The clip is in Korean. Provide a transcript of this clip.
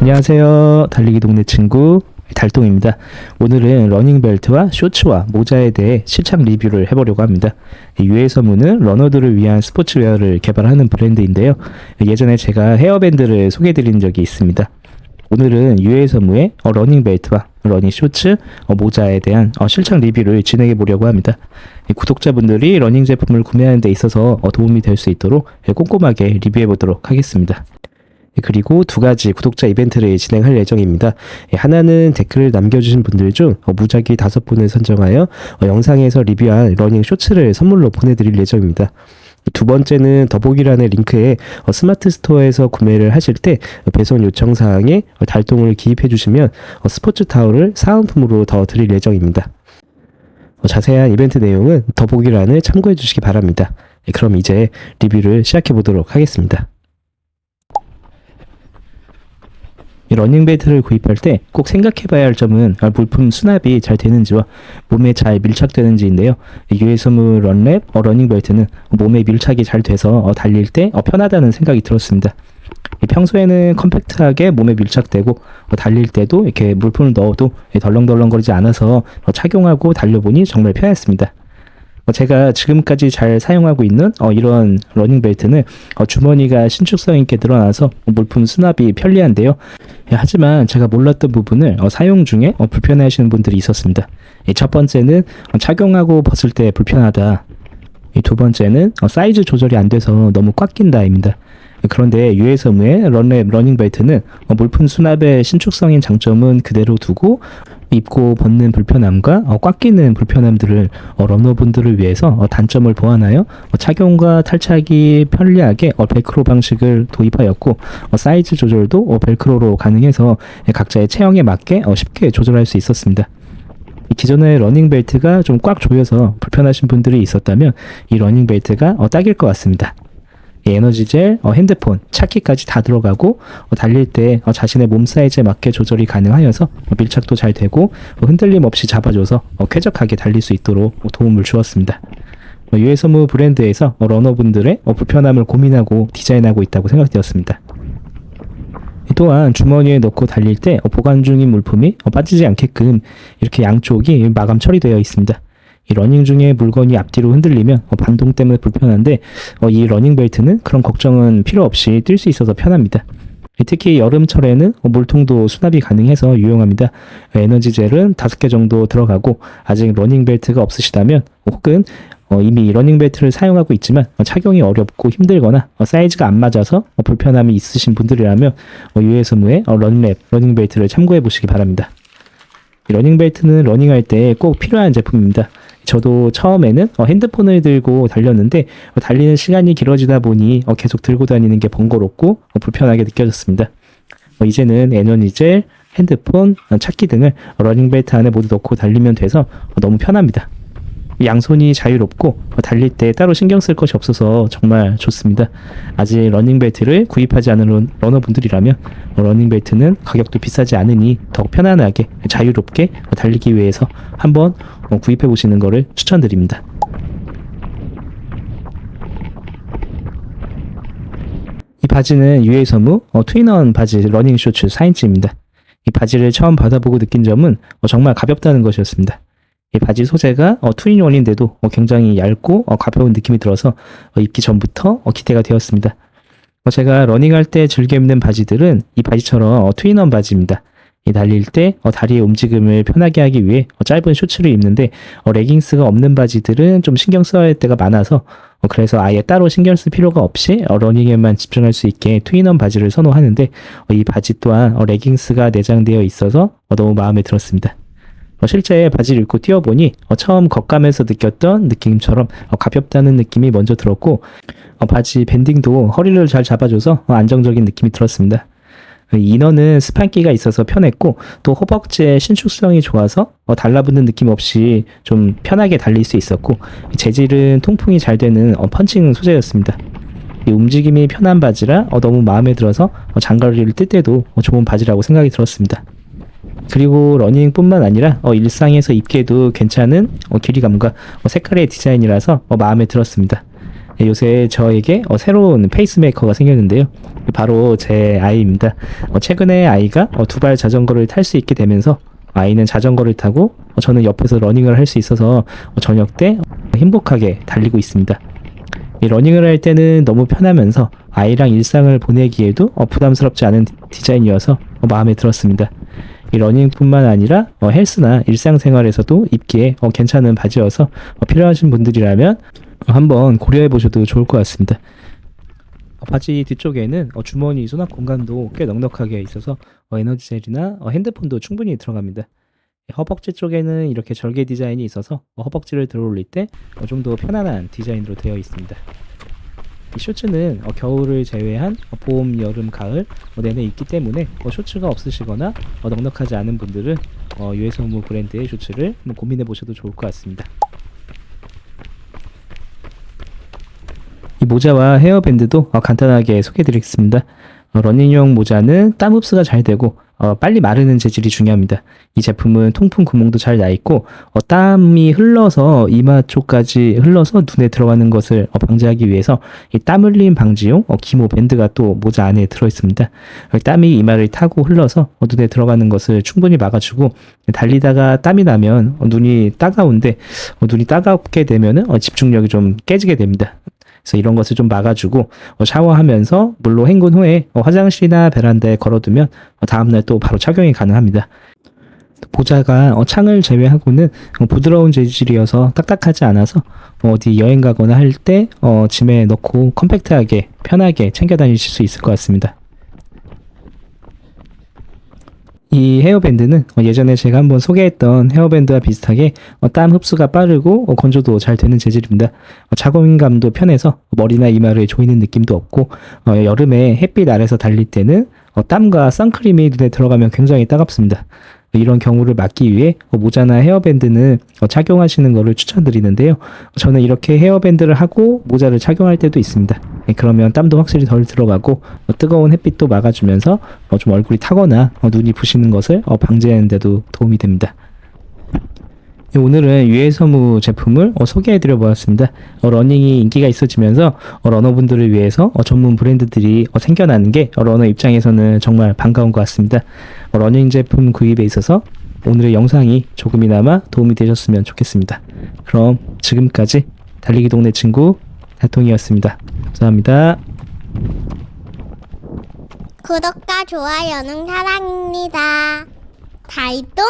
안녕하세요. 달리기 동네 친구 달동입니다. 오늘은 러닝벨트와 쇼츠와 모자에 대해 실착 리뷰를 해보려고 합니다. 이 유해서무는 러너들을 위한 스포츠웨어를 개발하는 브랜드인데요. 예전에 제가 헤어밴드를 소개해드린 적이 있습니다. 오늘은 유해서무의 어, 러닝벨트와 러닝 쇼츠, 어, 모자에 대한 어, 실착 리뷰를 진행해 보려고 합니다. 이 구독자분들이 러닝 제품을 구매하는 데 있어서 어, 도움이 될 수 있도록 예, 꼼꼼하게 리뷰해 보도록 하겠습니다. 예, 그리고 두 가지 구독자 이벤트를 진행할 예정입니다. 예, 하나는 댓글을 남겨주신 분들 중 어, 무작위 다섯 분을 선정하여 어, 영상에서 리뷰한 러닝 쇼츠를 선물로 보내드릴 예정입니다. 두 번째는 더보기란의 링크에 어, 스마트 스토어에서 구매를 하실 때 배송 요청 사항에 어, 달동을 기입해 주시면 어, 스포츠 타올을 사은품으로 더 드릴 예정입니다. 어, 자세한 이벤트 내용은 더보기란을 참고해 주시기 바랍니다. 예, 그럼 이제 리뷰를 시작해 보도록 하겠습니다. 이 러닝 벨트를 구입할 때 꼭 생각해 봐야 할 점은 아, 물품 수납이 잘 되는지와 몸에 잘 밀착되는지인데요. 이 유해소무 런랩 어, 러닝 벨트는 몸에 밀착이 잘 돼서 어, 달릴 때 어, 편하다는 생각이 들었습니다. 이 평소에는 컴팩트하게 몸에 밀착되고 어, 달릴 때도 이렇게 물품을 넣어도 이 덜렁덜렁거리지 않아서 어, 착용하고 달려보니 정말 편했습니다. 어, 제가 지금까지 잘 사용하고 있는 어, 이런 러닝 벨트는 어, 주머니가 신축성 있게 늘어나서 물품 수납이 편리한데요. 예, 하지만 제가 몰랐던 부분을 어, 사용 중에 어, 불편해하시는 분들이 있었습니다. 이첫 번째는 어, 착용하고 벗을 때 불편하다. 이두 번째는 어, 사이즈 조절이 안 돼서 너무 꽉 낀다입니다. 그런데 유해섬의 런랩 러닝 벨트는 어, 물품 수납의 신축성인 장점은 그대로 두고 입고 벗는 불편함과 어, 꽉 끼는 불편함들을 어, 러너분들을 위해서 어, 단점을 보완하여 어, 착용과 탈착이 편리하게 어, 벨크로 방식을 도입하였고 어, 사이즈 조절도 어, 벨크로로 가능해서 예, 각자의 체형에 맞게 어, 쉽게 조절할 수 있었습니다. 이 기존의 러닝벨트가 좀 꽉 조여서 불편하신 분들이 있었다면 이 러닝벨트가 어, 딱일 것 같습니다. 이 에너지젤, 어, 핸드폰, 차키까지 다 들어가고 어, 달릴 때 어, 자신의 몸 사이즈에 맞게 조절이 가능하여서 어, 밀착도 잘 되고 어, 흔들림 없이 잡아줘서 어, 쾌적하게 달릴 수 있도록 어, 도움을 주었습니다. 어, 유해서무 브랜드에서 어, 러너분들의 어, 불편함을 고민하고 디자인하고 있다고 생각되었습니다. 또한 주머니에 넣고 달릴 때 어, 보관 중인 물품이 어, 빠지지 않게끔 이렇게 양쪽이 마감 처리되어 있습니다. 이 러닝 중에 물건이 앞뒤로 흔들리면 어, 반동 때문에 불편한데 어, 이 러닝 벨트는 그런 걱정은 필요 없이 뛸 수 있어서 편합니다. 특히 여름철에는 어, 물통도 수납이 가능해서 유용합니다. 에너지 젤은 5개 정도 들어가고 아직 러닝 벨트가 없으시다면 혹은 어, 이미 러닝 벨트를 사용하고 있지만 어, 착용이 어렵고 힘들거나 어, 사이즈가 안 맞아서 어, 불편함이 있으신 분들이라면 어, 유해소무의 어, 런랩 러닝 벨트를 참고해 보시기 바랍니다. 이 러닝 벨트는 러닝할 때 꼭 필요한 제품입니다. 저도 처음에는 어, 핸드폰을 들고 달렸는데 어, 달리는 시간이 길어지다 보니 어, 계속 들고 다니는 게 번거롭고 어, 불편하게 느껴졌습니다. 어, 이제는 에너지젤, 핸드폰, 어, 차키 등을 러닝벨트 안에 모두 넣고 달리면 돼서 어, 너무 편합니다. 양손이 자유롭고 어, 달릴 때 따로 신경 쓸 것이 없어서 정말 좋습니다. 아직 러닝벨트를 구입하지 않은 러- 러너분들이라면 어, 러닝벨트는 가격도 비싸지 않으니 더욱 편안하게 자유롭게 어, 달리기 위해서 한번 어, 구입해 보시는 것을 추천드립니다. 이 바지는 유해서무 어, 트윈원 바지 러닝 쇼츠 4인치입니다. 이 바지를 처음 받아보고 느낀 점은 어, 정말 가볍다는 것이었습니다. 이 바지 소재가 어, 투인 원인데도 어, 굉장히 얇고 어, 가벼운 느낌이 들어서 어, 입기 전부터 어, 기대가 되었습니다. 어, 제가 러닝할 때 즐겨 입는 바지들은 이 바지처럼 어, 트윈원 바지입니다. 이 달릴 때 어, 다리의 움직임을 편하게 하기 위해 어, 짧은 쇼츠를 입는데 어, 레깅스가 없는 바지들은 좀 신경 써야 할 때가 많아서 어, 그래서 아예 따로 신경 쓸 필요가 없이 어, 러닝에만 집중할 수 있게 트윈원 바지를 선호하는데 어, 이 바지 또한 어, 레깅스가 내장되어 있어서 어, 너무 마음에 들었습니다. 어, 실제 바지를 입고 뛰어보니 어, 처음 겉감에서 느꼈던 느낌처럼 어, 가볍다는 느낌이 먼저 들었고 어, 바지 밴딩도 허리를 잘 잡아줘서 어, 안정적인 느낌이 들었습니다. 어, 이 이너는 스판기가 있어서 편했고 또 허벅지의 신축성이 좋아서 어, 달라붙는 느낌 없이 좀 편하게 달릴 수 있었고 재질은 통풍이 잘 되는 어, 펀칭 소재였습니다. 이 움직임이 편한 바지라 어, 너무 마음에 들어서 어, 장거리를 뛸 때도 어, 좋은 바지라고 생각이 들었습니다. 그리고 러닝뿐만 아니라 어, 일상에서 입기에도 괜찮은 어, 길이감과 어, 색깔의 디자인이라서 어, 마음에 들었습니다. 예, 요새 저에게 어, 새로운 페이스메이커가 생겼는데요. 바로 제 아이입니다. 어, 최근에 아이가 어, 두발 자전거를 탈 수 있게 되면서 아이는 자전거를 타고 어, 저는 옆에서 러닝을 할 수 있어서 어, 저녁 때 행복하게 달리고 있습니다. 이 러닝을 할 때는 너무 편하면서 아이랑 일상을 보내기에도 어, 부담스럽지 않은 디- 디자인이어서 어, 마음에 들었습니다. 이 러닝뿐만 아니라 어, 헬스나 일상생활에서도 입기에 어, 괜찮은 바지여서 어, 필요하신 분들이라면 어, 한번 고려해 보셔도 좋을 것 같습니다. 어, 바지 뒤쪽에는 어, 주머니 수납 공간도 꽤 넉넉하게 있어서 어, 에너지젤이나 어, 핸드폰도 충분히 들어갑니다. 허벅지 쪽에는 이렇게 절개 디자인이 있어서 어, 허벅지를 들어 올릴 때 좀 더 편안한 디자인으로 되어 있습니다. 이 쇼츠는 어, 겨울을 제외한 어, 봄, 여름, 가을 어, 내내 있기 때문에 어, 쇼츠가 없으시거나 어, 넉넉하지 않은 분들은 어, 유해소무 브랜드의 쇼츠를 한번 고민해 보셔도 좋을 것 같습니다. 이 모자와 헤어밴드도 어, 간단하게 소개해 드리겠습니다. 어, 러닝용 모자는 땀 흡수가 잘 되고 어, 빨리 마르는 재질이 중요합니다. 이 제품은 통풍 구멍도 잘 나 있고 어, 땀이 흘러서 이마 쪽까지 흘러서 눈에 들어가는 것을 어, 방지하기 위해서 이 땀 흘림 방지용 어, 기모 밴드가 또 모자 안에 들어 있습니다. 어, 땀이 이마를 타고 흘러서 어, 눈에 들어가는 것을 충분히 막아주고 달리다가 땀이 나면 어, 눈이 따가운데 어, 눈이 따갑게 되면은 어, 집중력이 좀 깨지게 됩니다. 그래서 이런 것을 좀 막아주고 어, 샤워하면서 물로 헹군 후에 어, 화장실이나 베란다에 걸어두면 어, 다음날 또 바로 착용이 가능합니다. 모자가 어, 창을 제외하고는 어, 부드러운 재질이어서 딱딱하지 않아서 어, 어디 여행 가거나 할때 어, 짐에 넣고 컴팩트하게 편하게 챙겨 다니실 수 있을 것 같습니다. 이 헤어밴드는 어, 예전에 제가 한번 소개했던 헤어밴드와 비슷하게 어, 땀 흡수가 빠르고 어, 건조도 잘 되는 재질입니다. 어, 착용감도 편해서 머리나 이마를 조이는 느낌도 없고 어, 여름에 햇빛 아래서 달릴 때는 어, 땀과 선크림이 눈에 들어가면 굉장히 따갑습니다. 이런 경우를 막기 위해 어, 모자나 헤어밴드는 어, 착용하시는 것을 추천드리는데요. 저는 이렇게 헤어밴드를 하고 모자를 착용할 때도 있습니다. 예, 그러면 땀도 확실히 덜 들어가고 어, 뜨거운 햇빛도 막아주면서 어, 좀 얼굴이 타거나 어, 눈이 부시는 것을 어, 방지하는 데도 도움이 됩니다. 예, 오늘은 유해서무 제품을 어, 소개해드려 보았습니다. 어, 러닝이 인기가 있어지면서 어, 러너분들을 위해서 어, 전문 브랜드들이 어, 생겨나는 게 어, 러너 입장에서는 정말 반가운 것 같습니다. 어, 러닝 제품 구입에 있어서 오늘의 영상이 조금이나마 도움이 되셨으면 좋겠습니다. 그럼 지금까지 달리기 동네 친구 달통이었습니다. 감사합니다. 구독과 좋아요는 사랑입니다. 달동